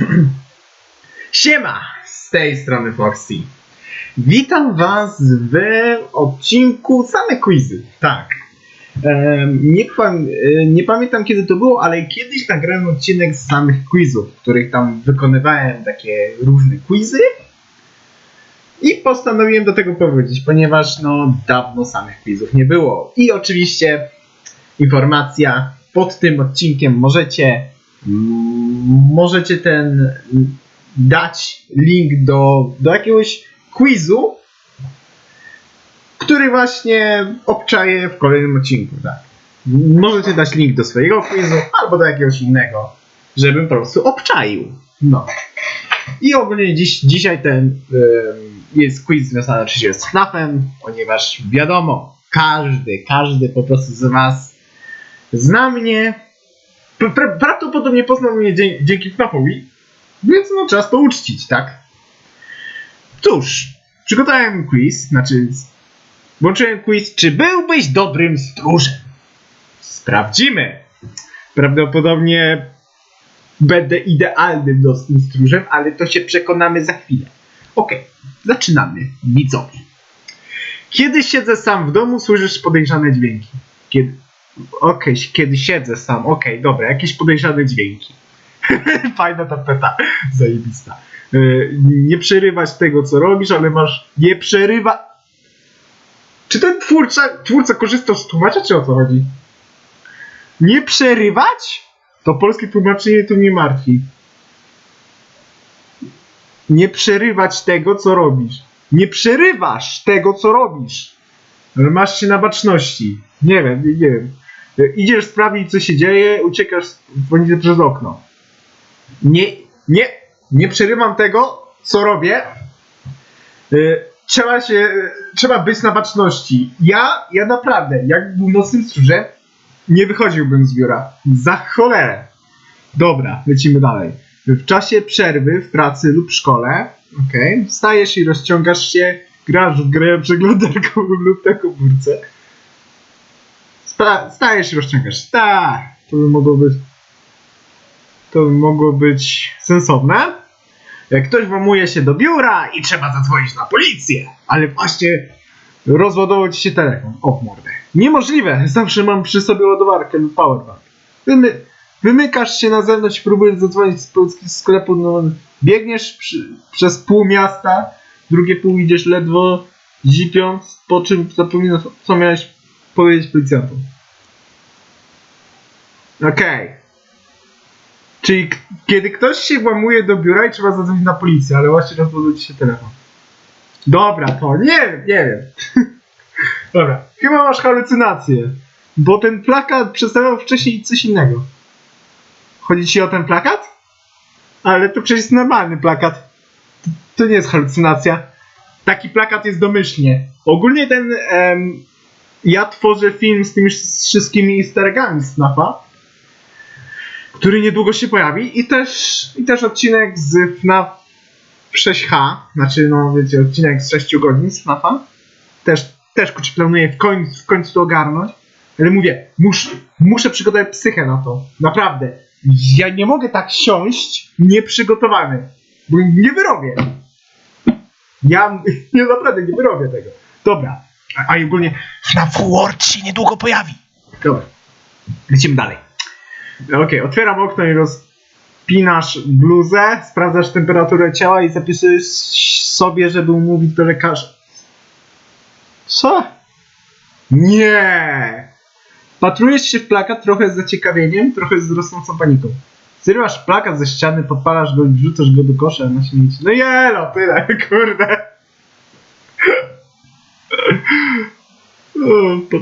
Siema! Z tej strony Foxy. Witam Was w odcinku same quizy. Tak. Nie, e, nie pamiętam kiedy to było, ale kiedyś nagrałem odcinek z samych quizów, w których tam wykonywałem takie różne quizy. I postanowiłem do tego powrócić, ponieważ no dawno samych quizów nie było. I oczywiście informacja pod tym odcinkiem możecie możecie ten dać link do, do jakiegoś quizu, który właśnie obczaję w kolejnym odcinku, tak. Możecie dać link do swojego quizu albo do jakiegoś innego, żebym po prostu obczaił. No. I ogólnie dziś, dzisiaj ten jest quiz związany oczywiście z FNAF-em, ponieważ wiadomo, każdy, każdy po prostu z Was zna mnie. Pra- pra- Prawdopodobnie poznał mnie dzięki FNAF-owi, więc no czas to uczcić, tak? Cóż, przygotowałem quiz, znaczy włączyłem quiz, czy byłbyś dobrym stróżem? Sprawdzimy. Prawdopodobnie będę idealnym nocnym stróżem, ale to się przekonamy za chwilę. Okej, zaczynamy, widzowie. Kiedy siedzę sam w domu, słyszysz podejrzane dźwięki. Kiedy... Okej, kiedy siedzę sam, okej, dobra, jakieś podejrzane dźwięki. Fajna tapeta, zajebista. Yy, nie przerywać tego, co robisz, ale masz... Nie przerywa... Czy ten twórca, twórca korzystał z tłumacza, czy o co chodzi? Nie przerywać? To polskie tłumaczenie tu nie martwi. Nie przerywać tego, co robisz. Nie przerywasz tego, co robisz. Masz się na baczności. Nie wiem, nie, nie wiem. Idziesz sprawdzić, co się dzieje, uciekasz przez okno. Nie, nie, nie przerywam tego, co robię. Y, Trzeba się, trzeba być na baczności. Ja, ja naprawdę, jak był nocnym stróżem, nie wychodziłbym z biura. Za cholerę. Dobra, lecimy dalej. W czasie przerwy w pracy lub szkole, okej, wstajesz i rozciągasz się, grasz w grę przeglądarką lub na komórce. Sta- Stajesz i rozciągasz. Tak, to by mogło być. To by mogło być sensowne. Jak ktoś włamuje się do biura i trzeba zadzwonić na policję, ale właśnie rozładował ci się telefon. O mordę. Niemożliwe, zawsze mam przy sobie ładowarkę lub powerbank. Wymy wymykasz się na zewnątrz i próbujesz zadzwonić z polskiego sklepu. No, biegniesz przy, przez pół miasta, drugie pół idziesz ledwo zipiąc, po czym zapominasz, co miałeś powiedzieć policjantom. Okej. Czyli k- kiedy ktoś się włamuje do biura i trzeba zadzwonić na policję, ale właśnie rozładuje ci się telefon. Dobra, to nie wiem, nie wiem. Dobra, chyba masz halucynację, bo ten plakat przedstawiał wcześniej coś innego. Chodzi ci o ten plakat? Ale to przecież jest normalny plakat. To, nie jest halucynacja. Taki plakat jest domyślnie. Ogólnie ten. em, ja tworzę film z tymi wszystkimi easter eggami z FNAFa, który niedługo się pojawi i też, i też odcinek z FNAF 6H, znaczy no wiecie, odcinek z 6 godzin z. Też, też kurczę, planuję w końcu, w końcu to ogarnąć. Ale mówię, muszę, muszę przygotować psychę na to. Naprawdę. Ja nie mogę tak siąść nieprzygotowany. Bo nie wyrobię. Ja, ja naprawdę nie wyrobię tego. Dobra. A, a ogólnie FNAF World się niedługo pojawi. Dobra. Lecimy dalej. Okej, otwieram okno i rozpinasz bluzę, sprawdzasz temperaturę ciała i zapisujesz sobie, żeby umówić do lekarza. Co? Nie! Patrujesz się w plakat trochę z zaciekawieniem, trochę z rosnącą paniką. Zrywasz plakat ze ściany, podpalasz go i wrzucasz go do kosza na śmieci. No jelo, tyle, kurde. O, to...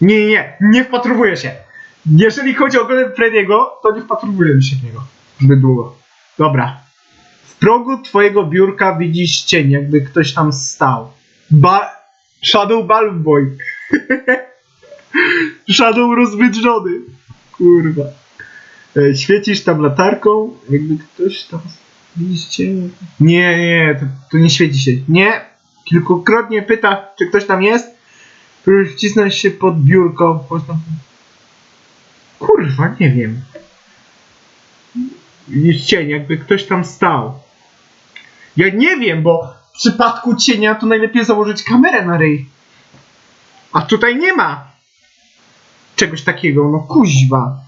Nie, nie, nie, nie się. Jeżeli chodzi o grę Frediego, to nie wpatrowuję się w niego zbyt długo. Dobra. W progu twojego biurka widzisz cień, jakby ktoś tam stał. Ba... Shadow Balloon Boy. Shadow rozwydrzony. Kurwa. E, Świecisz tam latarką, jakby ktoś tam... Widzisz cień? Nie, nie, to, to nie świeci się. Nie. Kilkukrotnie pyta, czy ktoś tam jest. Wcisnąć się pod biurko. Kurwa, nie wiem. Jest cień, jakby ktoś tam stał. Ja nie wiem, bo w przypadku cienia to najlepiej założyć kamerę na ryj. A tutaj nie ma czegoś takiego, no kuźwa.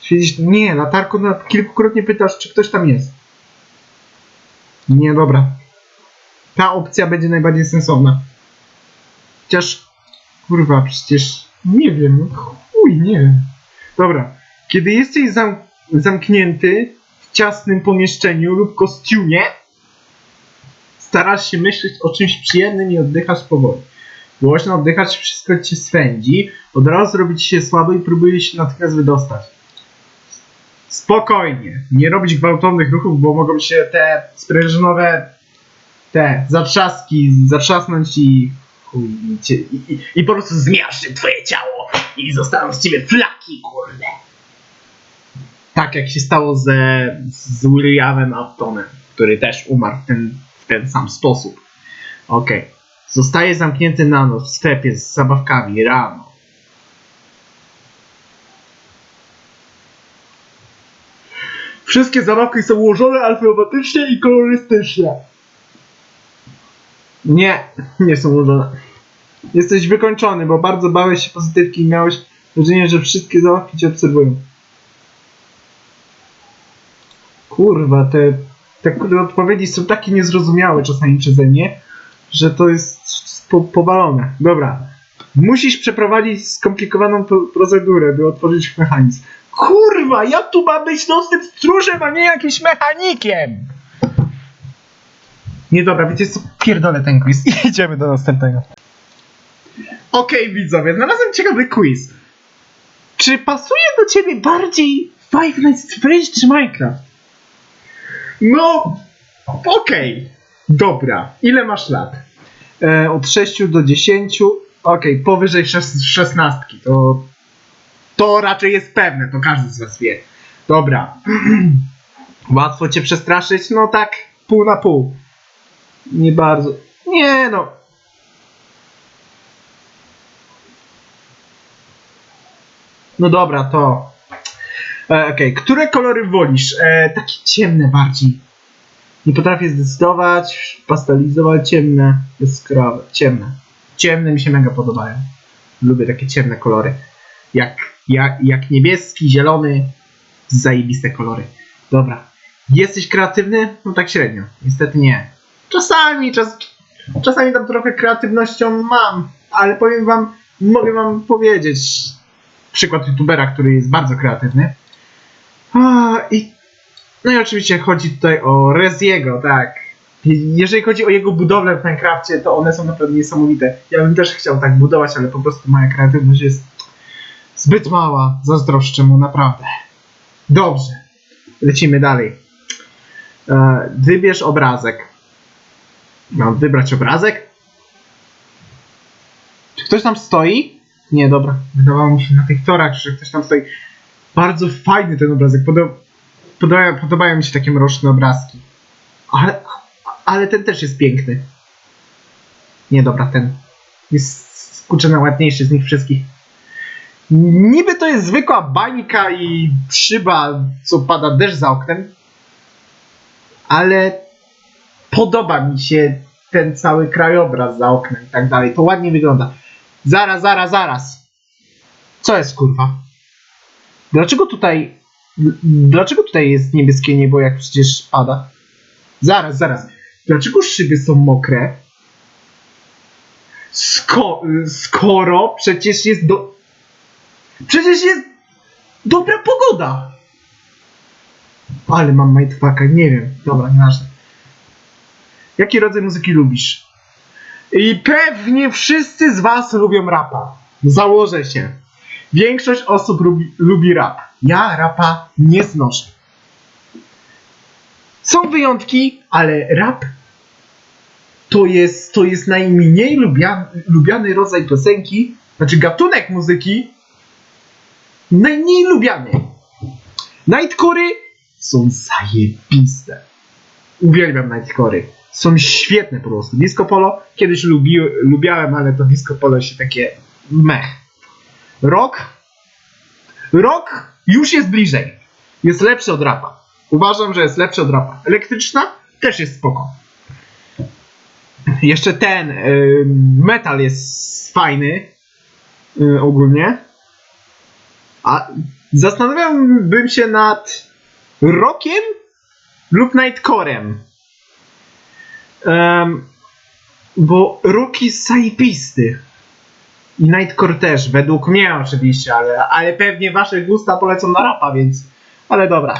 Siedzisz, nie, latarką na, kilkukrotnie pytasz, czy ktoś tam jest. Nie, dobra. Ta opcja będzie najbardziej sensowna. Chociaż, kurwa, przecież nie wiem, no chuj, nie wiem. Dobra, kiedy jesteś zam zamknięty w ciasnym pomieszczeniu lub kostiumie, starasz się myśleć o czymś przyjemnym i oddychasz powoli. Głośno oddychać, wszystko cię swędzi, od razu robi ci się słabo i próbujesz się natychmiast wydostać. Spokojnie, nie robić gwałtownych ruchów, bo mogą się te sprężynowe te zatrzaski zatrzasnąć i chuj, i, i, i, po prostu zmiażdży twoje ciało i zostaną z ciebie flaki, kurde. Tak jak się stało ze, z Williamem Aftonem, który też umarł w ten, w ten sam sposób. Okej. Zostaje zamknięty na noc w sklepie z zabawkami rano. Wszystkie zabawki są ułożone alfabetycznie i kolorystycznie. Nie, nie są ułożone. Jesteś wykończony, bo bardzo bałeś się pozytywki i miałeś wrażenie, że wszystkie zabawki cię obserwują. Kurwa, te, te odpowiedzi są takie niezrozumiałe czasami przeze mnie, że to jest po, powalone. Dobra. Musisz przeprowadzić skomplikowaną pro- procedurę, by otworzyć mechanizm. Kurwa, ja tu mam być nocnym stróżem, a nie jakimś mechanikiem! Nie dobra, wiecie co? Pierdolę ten quiz i idziemy do następnego. Okej, widzowie, znalazłem ciekawy quiz. Czy pasuje do ciebie bardziej Five Nights at Freddy's czy Minecraft? No, okej. Dobra. Ile masz lat? E, od 6 do 10. Okej, powyżej szes- 16. To, to raczej jest pewne, to każdy z was wie. Dobra. Łatwo cię przestraszyć? No tak, pół na pół. Nie bardzo. Nie no. No dobra, to. E, Okej, które kolory wolisz? E, takie ciemne bardziej. Nie potrafię zdecydować. Pastelizować ciemne, jaskrawe, ciemne. Ciemne mi się mega podobają. Lubię takie ciemne kolory. Jak, jak, jak niebieski, zielony. Zajebiste kolory. Dobra. Jesteś kreatywny? No tak średnio. Niestety nie. Czasami, czas, czasami tam trochę kreatywnością mam, ale powiem wam, mogę wam powiedzieć przykład youtubera, który jest bardzo kreatywny. I, no i oczywiście chodzi tutaj o Reziego, tak. Jeżeli chodzi o jego budowlę w Minecrafcie, to one są naprawdę niesamowite. Ja bym też chciał tak budować, ale po prostu moja kreatywność jest zbyt mała. Zazdroszczę mu, naprawdę. Dobrze. Lecimy dalej. E, wybierz obrazek. Mam wybrać obrazek? Czy ktoś tam stoi? Nie, dobra. Wydawało mi się na tych torach, że ktoś tam stoi. Bardzo fajny ten obrazek. Podo podoba, podobają mi się takie mroczne obrazki. Ale, ale ten też jest piękny. Nie, dobra, ten jest kurczę ładniejszy z nich wszystkich. Niby to jest zwykła bańka i szyba, co pada deszcz za oknem, ale podoba mi się ten cały krajobraz za oknem i tak dalej. To ładnie wygląda. Zaraz, zaraz, zaraz. Co jest kurwa? Dlaczego tutaj. Dlaczego tutaj jest niebieskie niebo, jak przecież pada? Zaraz, zaraz. Dlaczego szyby są mokre? Sko skoro przecież jest do. Przecież jest dobra pogoda! Ale mam mindfucka, nie wiem. Dobra, nieważne. Jaki rodzaj muzyki lubisz? I pewnie wszyscy z was lubią rapa. Założę się. Większość osób lubi, lubi rap. Ja rapa nie znoszę. Są wyjątki, ale rap to jest, to jest najmniej lubiany, lubiany rodzaj piosenki, znaczy gatunek muzyki, najmniej lubiany. Nightcore'y są zajebiste. Uwielbiam Nightcore'y. Są świetne po prostu. Disco Polo kiedyś lubi, lubiałem, ale to Disco Polo się takie mech. Rock? Rok już jest bliżej. Jest lepszy od rapa. Uważam, że jest lepszy od rapa. Elektryczna też jest spoko. Jeszcze ten y, metal jest fajny y, ogólnie. A zastanawiałbym się nad Rockiem lub Nightcorem. Em, bo Rock jest zajebisty. I Nightcore też, według mnie oczywiście, ale, ale pewnie wasze gusta polecą na rapa, więc... Ale dobra,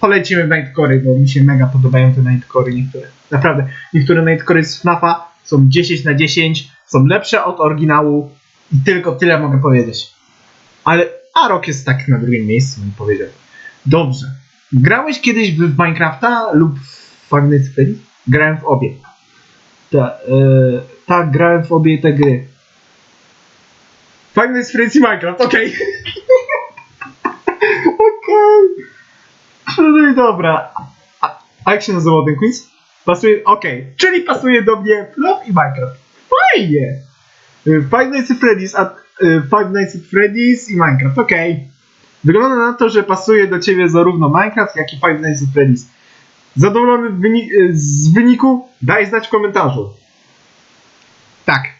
polecimy Nightcory, bo mi się mega podobają te Nightcory niektóre. Naprawdę, niektóre Nightcory z FNAFa są 10 na 10, są lepsze od oryginału i tylko tyle mogę powiedzieć. Ale a Rock jest tak na drugim miejscu, bym powiedział. Dobrze. Grałeś kiedyś w Minecrafta lub w Freddy's? Grałem w obie. E, tak, grałem w obie te gry. Freddy's i Minecraft, okej. okej. Czyli dobra. A, jak się nazywał ten quiz? Pasuje, okej. Czyli pasuje do mnie Fluff i Minecraft. Fajnie. Y, Five Nights at Freddy's, a y, Five Nights at Freddy's i Minecraft, okej. Wygląda na to, że pasuje do ciebie zarówno Minecraft, jak i Five Nights at Freddy's. Zadowolony wyni- y, z wyniku? Daj znać w komentarzu. Tak.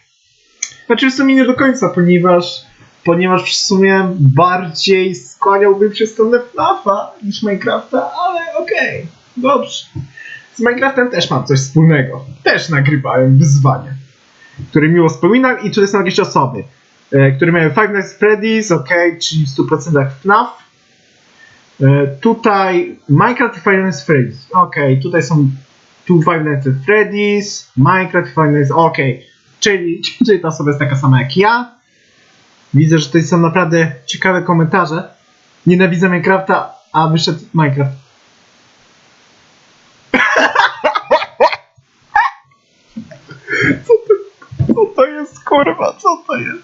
Znaczy w sumie nie do końca, ponieważ ponieważ w sumie bardziej skłaniałbym się w stronę FNAFa niż Minecrafta, ale okej, dobrze. Z Minecraftem też mam coś wspólnego. Też nagrywałem wyzwania, które miło wspominam i tutaj są jakieś osoby, e, które miały Five Nights Freddy's, ok, czyli w 100% FNAF. E, tutaj Minecraft i Five Nights Freddy's, ok, tutaj są tu Five Nights at Freddy's, Minecraft Five Nights, ok, czyli, czyli ta osoba jest taka sama jak ja. Widzę, że tutaj są naprawdę ciekawe komentarze. Nienawidzę Minecrafta, a wyszedł Minecraft. Co to, co to jest, kurwa? Co to jest?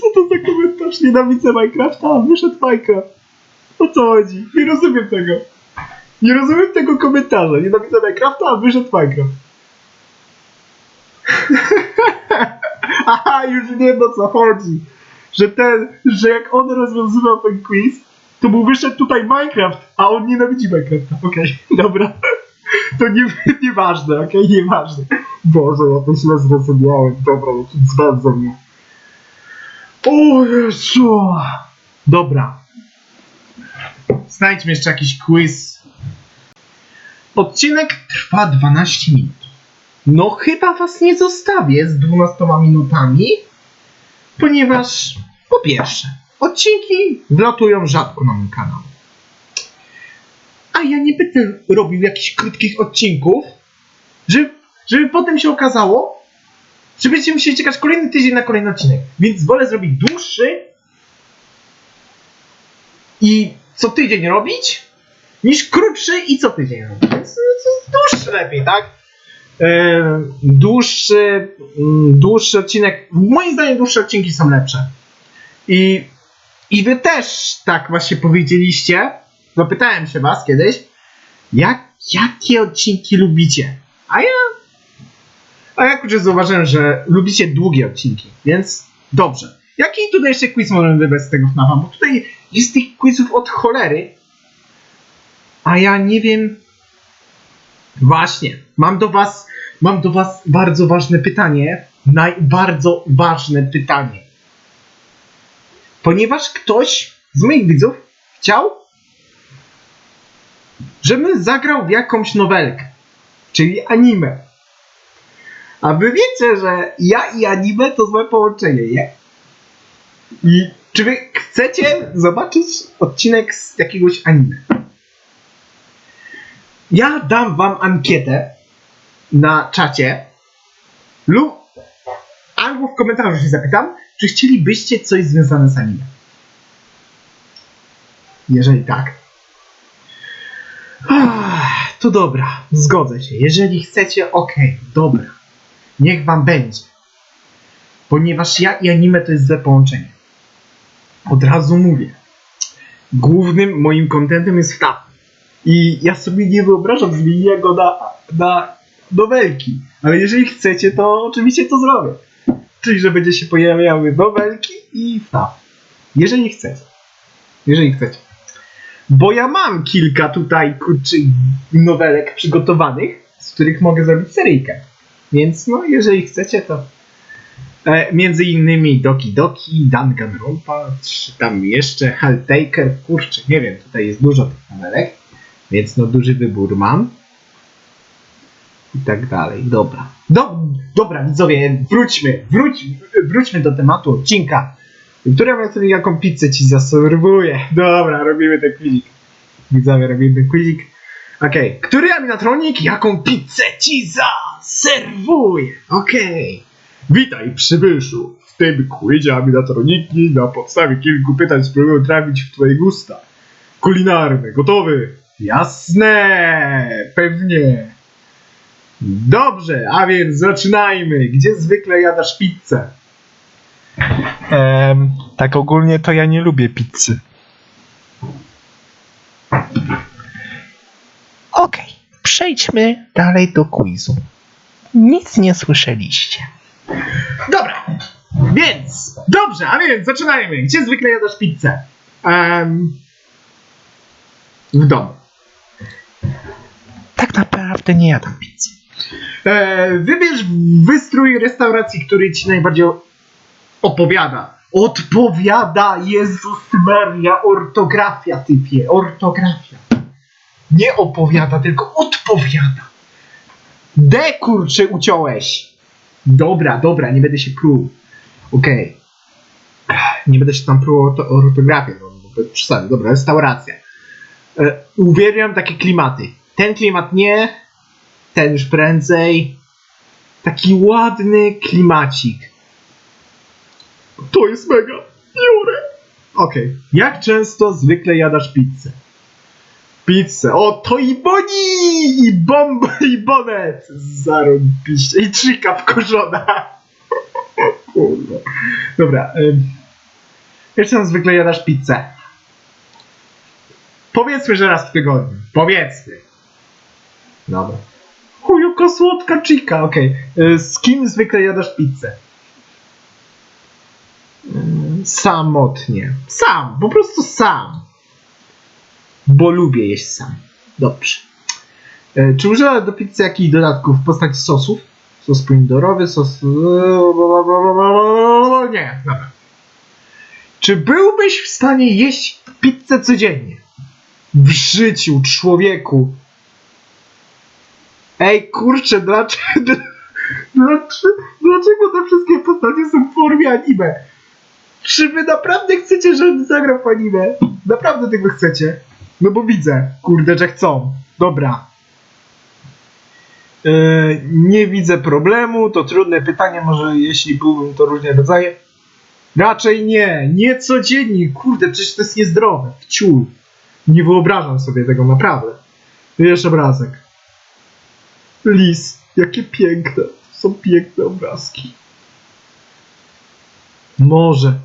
Co to za komentarz? Nienawidzę Minecrafta, a wyszedł Minecraft. O co chodzi? Nie rozumiem tego. Nie rozumiem tego komentarza. Nienawidzę Minecrafta, a wyszedł Minecraft. Już wiem o co chodzi. Że ten, że jak on rozwiązywał ten quiz, to mu wyszedł tutaj Minecraft, a on nienawidzi Minecrafta. Okej, dobra. To nie, nieważne, okej, nieważne. Boże, ja to źle zrozumiałem. Dobra, jaki mnie. O Jezu. Dobra. Znajdźmy jeszcze jakiś quiz. Odcinek trwa 12 minut. No chyba was nie zostawię z 12 minutami, ponieważ po pierwsze, odcinki wlatują rzadko na mój kanał. A ja nie będę robił jakichś krótkich odcinków, żeby, żeby potem się okazało, że będziecie musieli czekać kolejny tydzień na kolejny odcinek. Więc wolę zrobić dłuższy i co tydzień robić, niż krótszy i co tydzień robić. Więc no, dłuższy lepiej, tak? E, dłuższy, mm, dłuższy odcinek. Moim zdaniem dłuższe odcinki są lepsze. I, I wy też tak właśnie powiedzieliście. Zapytałem się was kiedyś, jak, jakie odcinki lubicie? A ja. A ja kurczę zauważyłem, że lubicie długie odcinki, więc dobrze. Jaki tutaj jeszcze quiz możemy wybrać z tego FNAFa? Bo tutaj jest tych quizów od cholery. A ja nie wiem, Właśnie, mam do was, mam do was bardzo ważne pytanie. Naj, bardzo ważne pytanie. Ponieważ ktoś z moich widzów chciał, żebym zagrał w jakąś nowelkę, czyli anime. A wy wiecie, że ja i anime to złe połączenie, nie? I czy wy chcecie zobaczyć odcinek z jakiegoś anime? Ja dam wam ankietę na czacie lub albo w komentarzu się zapytam, czy chcielibyście coś związane z anime. Jeżeli tak, ah, to dobra, zgodzę się. Jeżeli chcecie, okej, dobra. Niech wam będzie. Ponieważ ja i anime to jest złe połączenie. Od razu mówię. Głównym moim kontentem jest FNAF. I ja sobie nie wyobrażam zmienienia go na, na nowelki. Ale jeżeli chcecie, to oczywiście to zrobię. Czyli, że będzie się pojawiały nowelki i FNAF. Jeżeli chcecie. Jeżeli chcecie. Bo ja mam kilka tutaj kurczy nowelek przygotowanych, z których mogę zrobić seryjkę. Więc no, jeżeli chcecie, to e, między innymi Doki Doki, Danganronpa, czy tam jeszcze Helltaker, kurczę, nie wiem, tutaj jest dużo tych nowelek, więc no duży wybór mam. I tak dalej, dobra. Do, dobra, widzowie, wróćmy, wróć, wróćmy do tematu odcinka. Która ja sobie jaką pizzę ci zaserwuję? Dobra, robimy ten quizik. Widzowie, robimy ten quizik. Okej, który animatronik jaką pizzę ci zaserwuje? Okej. Witaj przybyszu. W tym quizie animatroniki na podstawie kilku pytań spróbują trafić w twoje gusta. Kulinarne, gotowy? Jasne, pewnie. Dobrze, a więc zaczynajmy. Gdzie zwykle jadasz pizzę? Em, tak ogólnie to ja nie lubię pizzy. Okej, przejdźmy dalej do quizu. Nic nie słyszeliście. Dobra, więc, dobrze, a więc zaczynajmy. Gdzie zwykle jadasz pizzę? Em, w domu. Naprawdę nie jadam pizzy. E, wybierz wystrój restauracji, który ci najbardziej opowiada. Odpowiada, Jezus Maria, ortografia typie, ortografia. Nie opowiada, tylko odpowiada. D kurczę uciąłeś. Dobra, dobra, nie będę się pruł. Okej. Nie będę się tam pruł o, to- o ortografię, bo. Dobra, restauracja. E, uwielbiam takie klimaty. Ten klimat nie, ten już prędzej. Taki ładny klimacik. To jest mega. Jure. Okej. Jak często zwykle jadasz pizzę? Pizzę. O, to i boni! I bomb, i bonet! Zarobiście. I trzyka wkorzona. Kurwa. Dobra. Jak często zwykle jadasz pizzę? Powiedzmy, że raz w tygodniu. Powiedzmy. Dobra. Chujuko słodka chica, okej. Y, Z kim zwykle jadasz pizzę? Mm, Samotnie. Sam, po prostu sam. Bo lubię jeść sam. Dobrze. Y, Czy używasz do pizzy jakichś dodatków w postaci sosów? Sos pomidorowy, sos... Nie, dobra. Czy byłbyś w stanie jeść pizzę codziennie? W życiu, człowieku. Ej, kurczę, dlaczego, dlaczego, dlaczego te wszystkie postacie są w formie anime? Czy wy naprawdę chcecie, żebym zagrał w anime? Naprawdę tego chcecie? No bo widzę, kurde, że chcą. Dobra. Yy, nie widzę problemu, to trudne pytanie, może jeśli byłbym to różne rodzaje. Raczej nie, nie codziennie, kurde, przecież to jest niezdrowe, wciul. Nie wyobrażam sobie tego naprawdę. Wiesz obrazek. Lis, jakie piękne. To są piękne obrazki. Morze.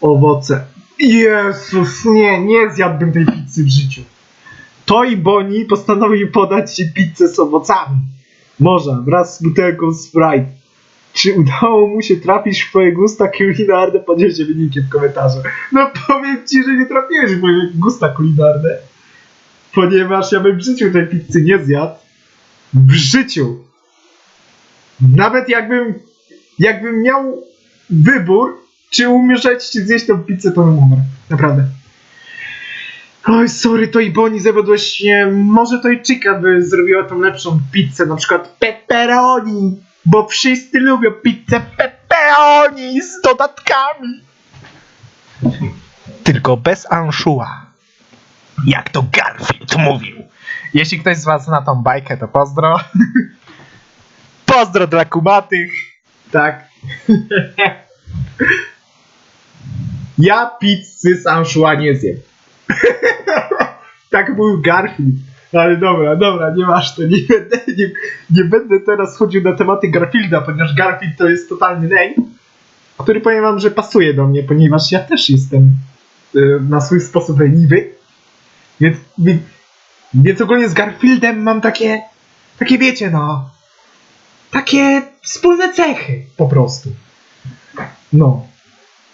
Owoce. Jezus, nie, nie zjadłbym tej pizzy w życiu. To i Boni postanowił podać ci pizzę z owocami. Morza wraz z butelką Sprite. Czy udało mu się trafić w twoje gusta kulinarne? Podzielcie wyniki w komentarzu. No powiem ci, że nie trafiłeś w moje gusta kulinarne. Ponieważ ja bym w życiu tej pizzy nie zjadł. W życiu. Nawet jakbym, jakbym miał wybór, czy umrzeć, czy zjeść tą pizzę, to bym umarł. Naprawdę. Oj, sorry, to i Boni zawiodłeś mnie. Może to i Chica by zrobiła tą lepszą pizzę, na przykład pepperoni, bo wszyscy lubią pizzę pepperoni z dodatkami. Tylko bez anszua. Jak to Garfield mówił. Jeśli ktoś z was zna tą bajkę, to pozdro. pozdro dla kumatych. Tak. ja pizzy z anchoa nie zjem. tak mówił Garfield. Ale dobra, dobra, nie masz to. Nie będę, nie, nie będę teraz chodził na tematy Garfielda, ponieważ Garfield to jest totalny name, który powiem wam, że pasuje do mnie, ponieważ ja też jestem y, na swój sposób leniwy. Więc, więc ogólnie z Garfieldem mam takie, takie wiecie no, takie wspólne cechy po prostu. No.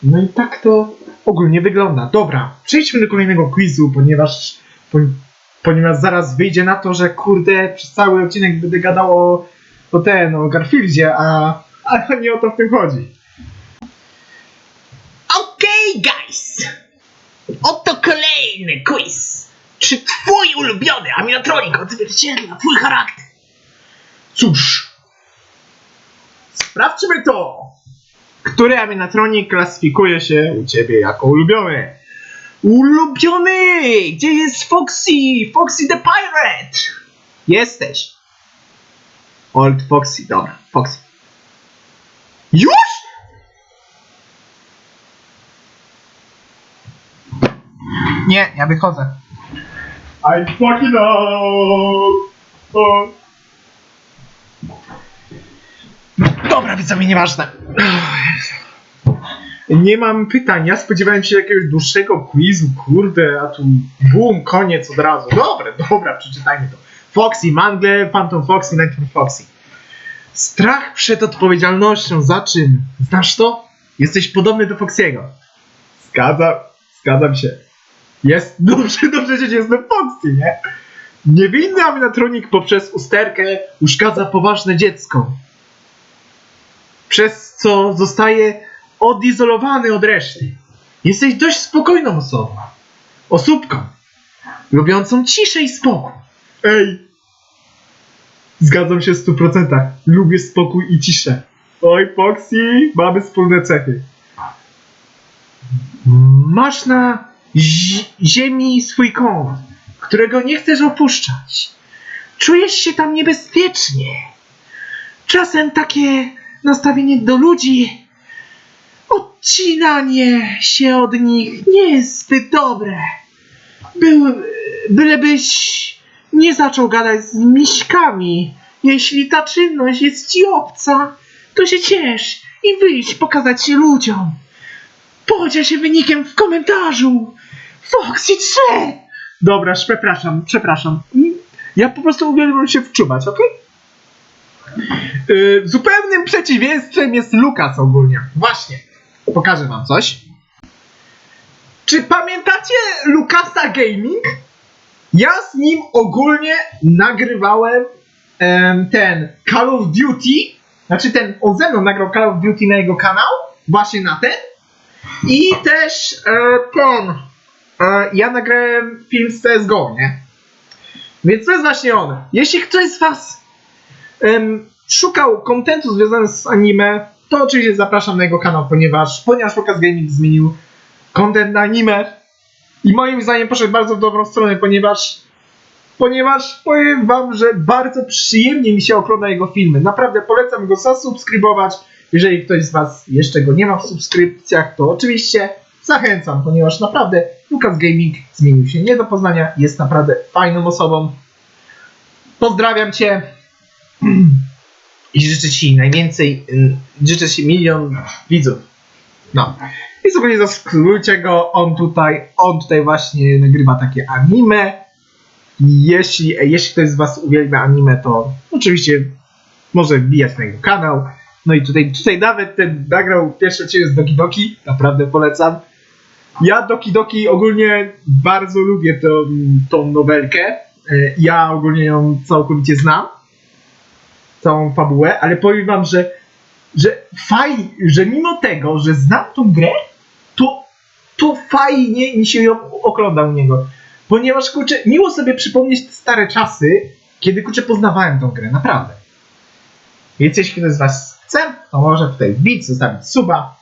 No i tak to ogólnie wygląda. Dobra, przejdźmy do kolejnego quizu, ponieważ, po, ponieważ zaraz wyjdzie na to, że kurde, przez cały odcinek będę gadał o, o ten, o Garfieldzie, a, a nie o to w tym chodzi. Okej, guys! Oto kolejny quiz. Czy twój ulubiony Aminotronik odzwierciedla twój charakter? Cóż, sprawdźmy to! Który Aminatronik klasyfikuje się u ciebie jako ulubiony? Ulubiony! Gdzie jest Foxy? Foxy the Pirate! Jesteś. Old Foxy, dobra, Foxy. Już? Nie, ja wychodzę. I fucking out! O. Dobra, widzowie, nieważne. Nie mam pytań, ja spodziewałem się jakiegoś dłuższego quizu, kurde, a tu boom, koniec od razu. Dobra, dobra, przeczytajmy to. Foxy, Mangle, Phantom Foxy, Nightmare Foxy. Strach przed odpowiedzialnością, za czym? Znasz to? Jesteś podobny do Foxy'ego. Zgadzam, zgadzam się. Jest, dobrze, dobrze, że jestem Foxy, nie? Niewinny Aminatronik poprzez usterkę uszkadza poważne dziecko. Przez co zostaje odizolowany od reszty. Jesteś dość spokojną osobą. Osóbką. Lubiącą ciszę i spokój. Ej! Zgadzam się w 100%. Lubię spokój i ciszę. Oj, Foxy, mamy wspólne cechy. Masz na ziemi swój kąt, którego nie chcesz opuszczać. Czujesz się tam niebezpiecznie. Czasem takie nastawienie do ludzi odcinanie się od nich nie jest zbyt dobre. Był, bylebyś nie zaczął gadać z miśkami. Jeśli ta czynność jest ci obca, to się ciesz i wyjdź pokazać się ludziom. Podziel się wynikiem w komentarzu. Foxy 3! Dobra, przepraszam, przepraszam. Ja po prostu uwielbiam się wczuwać, okej? Yy, zupełnym przeciwieństwem jest Lukas ogólnie. Właśnie. Pokażę wam coś. Czy pamiętacie Lukasa Gaming? Ja z nim ogólnie nagrywałem em, ten Call of Duty. Znaczy ten, on ze mną nagrał Call of Duty na jego kanał. Właśnie na ten. I też e, ten. Ja nagrałem film z CSGO, nie? Więc to jest właśnie on. Jeśli ktoś z was em, szukał kontentu związanego z anime, to oczywiście zapraszam na jego kanał, ponieważ, ponieważ Lucas Gaming zmienił content na anime i moim zdaniem poszedł bardzo w dobrą stronę, ponieważ ponieważ powiem wam, że bardzo przyjemnie mi się ogląda jego filmy. Naprawdę polecam go zasubskrybować. Jeżeli ktoś z was jeszcze go nie ma w subskrypcjach, to oczywiście zachęcam, ponieważ naprawdę Lucas Gaming zmienił się nie do poznania, jest naprawdę fajną osobą. Pozdrawiam cię i życzę ci najwięcej, y, życzę ci milion widzów. No. I sobie zasubskrybujcie go, on tutaj, on tutaj właśnie nagrywa takie anime. Jeśli, jeśli ktoś z was uwielbia anime, to oczywiście może wbijać na jego kanał. No i tutaj, tutaj nawet ten nagrał pierwszy odcinek z Doki Doki, naprawdę polecam. Ja Doki Doki ogólnie bardzo lubię tą, tą nowelkę. Y, Ja ogólnie ją całkowicie znam całą fabułę, ale powiem wam, że, że fajnie, że mimo tego, że znam tą grę, to, to fajnie mi się ją ogląda u niego. Ponieważ, kurczę, miło sobie przypomnieć te stare czasy, kiedy, kurczę, poznawałem tą grę, naprawdę. Więc jeśli ktoś z was chce, to może tutaj wbić, zostawić suba.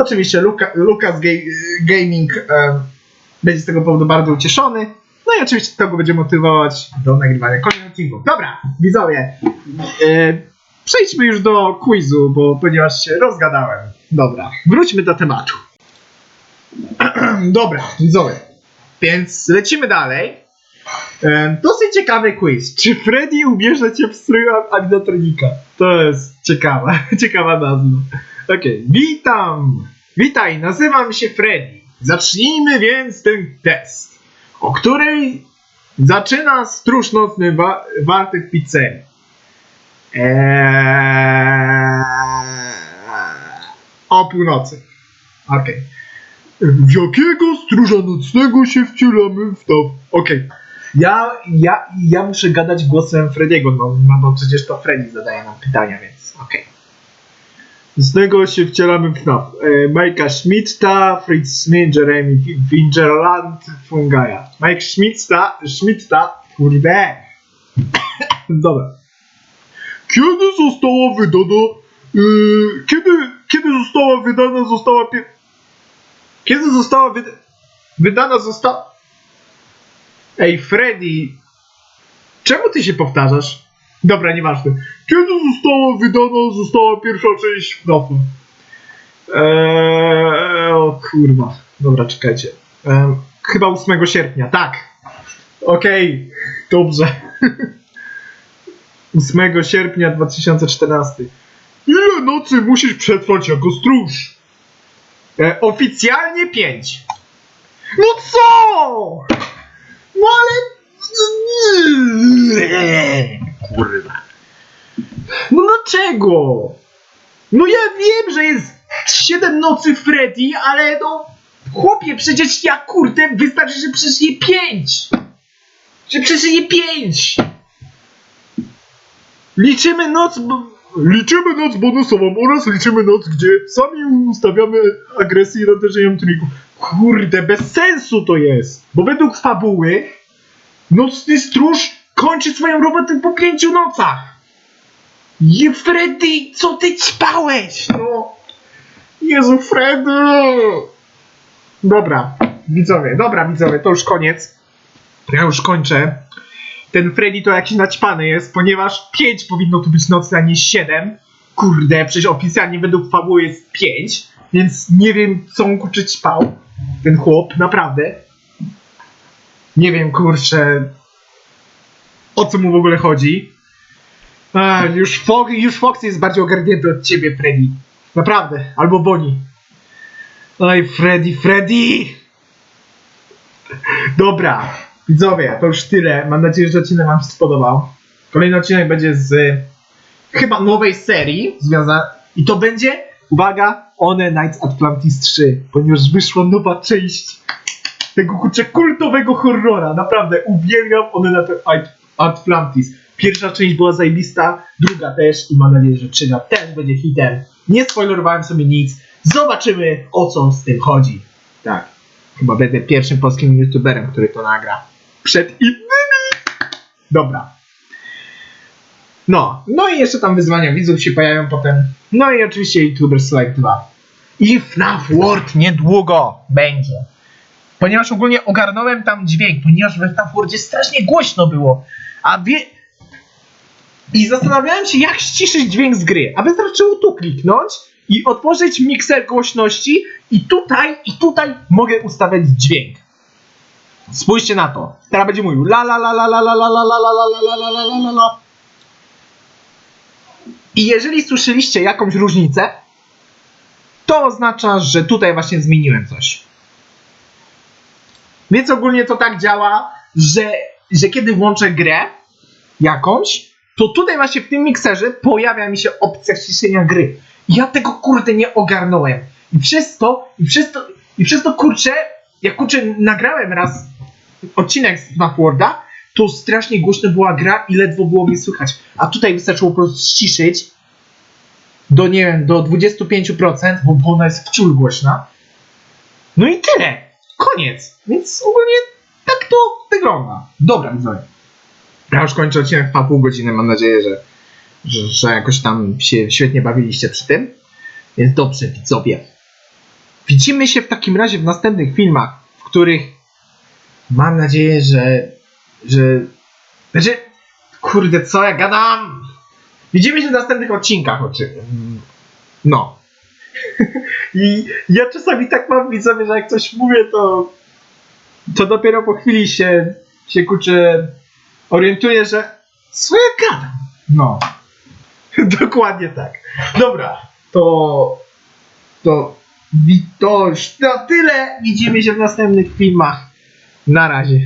Oczywiście Luka, Gaming em, będzie z tego powodu bardzo ucieszony. No i oczywiście to go będzie motywować do nagrywania kolejnych odcinków. Dobra, widzowie, e, przejdźmy już do quizu, bo ponieważ się rozgadałem. Dobra, wróćmy do tematu. Dobra, widzowie, więc lecimy dalej. E, dosyć ciekawy quiz. Czy Freddy ubierze cię w strój animatronika? To jest ciekawa, ciekawa nazwa. Okej, witam! Witaj, nazywam się Freddy. Zacznijmy więc ten test, o której zaczyna stróż nocny wa- warty w pizzerii. Eee, o północy. Okej. W jakiego stróża nocnego się wcielamy w to? Okej. Ja, ja, ja muszę gadać głosem Frediego, no, no bo przecież to Freddy zadaje nam pytania, więc okej. Z tego się wcielamy w FNAF. E, Majka Schmidta, Fritz Smith, Jeremy Fingerland, Fungaja. Mike Schmidta, Schmidta, kurde. Dobra. Kiedy została wydana, e, kiedy, kiedy została wydana, została pier... Kiedy została wyda... wydana, została... Ej, Freddy, czemu ty się powtarzasz? Dobra, nieważne. Kiedy została wydana, została pierwsza część FNAF-u? Eee, o kurwa. Dobra, czekajcie. Ehm, chyba 8 sierpnia, tak. Okej, dobrze. 8 sierpnia 2014. Ile nocy musisz przetrwać jako stróż? E, oficjalnie 5. No co? No ale... Kurwa. No dlaczego? No ja wiem, że jest 7 nocy Freddy, ale no... Chłopie, przecież ja kurde, wystarczy, że przeżyję 5. Że przeżyję 5. Liczymy noc. Liczymy noc bonusową oraz liczymy noc, gdzie sami ustawiamy agresję i raderzeniom trójków. Kurde, bez sensu to jest. Bo według fabuły nocny stróż kończy swoją robotę po pięciu nocach. Je Freddy, co ty ćpałeś? No. Jezu, Freddy. Dobra, widzowie, dobra widzowie, to już koniec. Ja już kończę. Ten Freddy to jakiś naćpany jest, ponieważ 5 powinno tu być nocne, a nie 7. Kurde, przecież oficjalnie według fabuły jest 5, więc nie wiem, co on kurczę ćpał. Ten chłop, naprawdę. Nie wiem, kurczę, o co mu w ogóle chodzi. Ech, już, Fo- już Fox jest bardziej ogarnięty od ciebie, Freddy. Naprawdę, albo Bonnie. Oj, Freddy, Freddy! Dobra, widzowie, to już tyle. Mam nadzieję, że odcinek Wam się spodobał. Kolejny odcinek będzie z chyba nowej serii związany. I to będzie, uwaga, One Nights Atlantis 3, ponieważ wyszła nowa część tego kurczę kultowego horrora. Naprawdę, uwielbiam One Nights Atlantis. Pierwsza część była zajebista, druga też i mam nadzieję, że trzecia też będzie hitem. Nie spoilerowałem sobie nic. Zobaczymy o co z tym chodzi. Tak. Chyba będę pierwszym polskim youtuberem, który to nagra. Przed innymi. Dobra. No, no i jeszcze tam wyzwania widzów się pojawią potem. No i oczywiście YouTuber Select 2. I FNAF World niedługo będzie. Ponieważ ogólnie ogarnąłem tam dźwięk, ponieważ we FNAF Worldzie strasznie głośno było. A wie... I zastanawiałem się, jak ściszyć dźwięk z gry. A wystarczyło tu kliknąć i otworzyć mikser głośności i tutaj, i tutaj mogę ustawiać dźwięk. Spójrzcie na to. Teraz będzie mówił la la la la la la la la la la la la la la la la I jeżeli słyszeliście jakąś różnicę, to oznacza, że tutaj właśnie zmieniłem coś. Więc ogólnie to tak działa, że, że kiedy włączę grę jakąś, to tutaj właśnie w tym mikserze pojawia mi się opcja ściszenia gry. Ja tego kurde nie ogarnąłem. I przez to, i przez to, i przez to kurczę, jak kurczę nagrałem raz odcinek z FNAF Worlda, to strasznie głośno była gra i ledwo było mnie słychać. A tutaj wystarczyło po prostu ściszyć do, nie wiem, do 25%, bo bo ona jest wciul głośna. No i tyle. Koniec. Więc ogólnie tak to wygląda. Dobra, widzowie. Ja już kończę odcinek w pół godziny. Mam nadzieję, że, że, że jakoś tam się świetnie bawiliście przy tym. Więc dobrze, widzowie. Widzimy się w takim razie w następnych filmach, w których mam nadzieję, że. że. Znaczy. Kurde, co ja gadam? Widzimy się w następnych odcinkach, oczywiście. No. I ja czasami tak mam widzowie, że jak coś mówię, to. to dopiero po chwili się. się kurczę. Orientuję, że. co ja gadam? No. Dokładnie tak. Dobra, to. to. wi- To tyle. Widzimy się w następnych filmach. Na razie.